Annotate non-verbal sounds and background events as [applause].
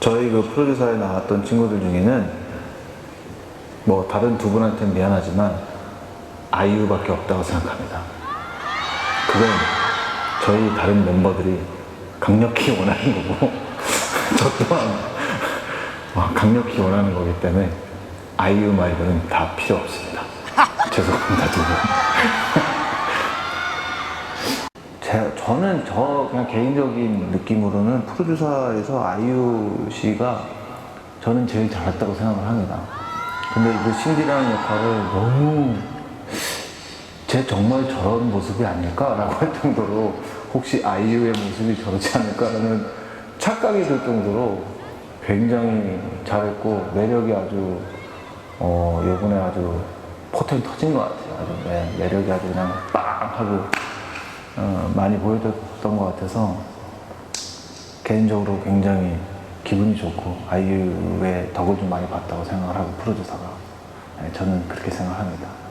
저희 그 프로듀서에 나왔던 친구들 중에는 뭐 다른 두 분한테는 미안하지만 아이유밖에 없다고 생각합니다. 그건 저희 다른 멤버들이 강력히 원하는 거고 [laughs] 저 또한 어, 강력히 원하는 거기 때문에 아이유 말고는 다 필요 없습니다. [laughs] 죄송합니다 두 분. 제, 저는 저 그냥 개인적인 느낌으로는 프로듀서에서 아이유 씨가 저는 제일 잘했다고 생각을 합니다. 근데 그 신디라는 역할을 너무 제 정말 저런 모습이 아닐까라고 할 정도로 혹시 아이유의 모습이 저렇지 않을까라는 착각이 들 정도로 굉장히 잘했고 매력이 아주 어 이번에 아주 포텐 터진 것 같아요. 아주 네, 매력이 아주 그냥 빵 하고 어, 많이 보여줬던 것 같아서 개인적으로 굉장히 기분이 좋고 아이유의 덕을 좀 많이 봤다고 생각을 하고 프로듀서가 네, 저는 그렇게 생각합니다.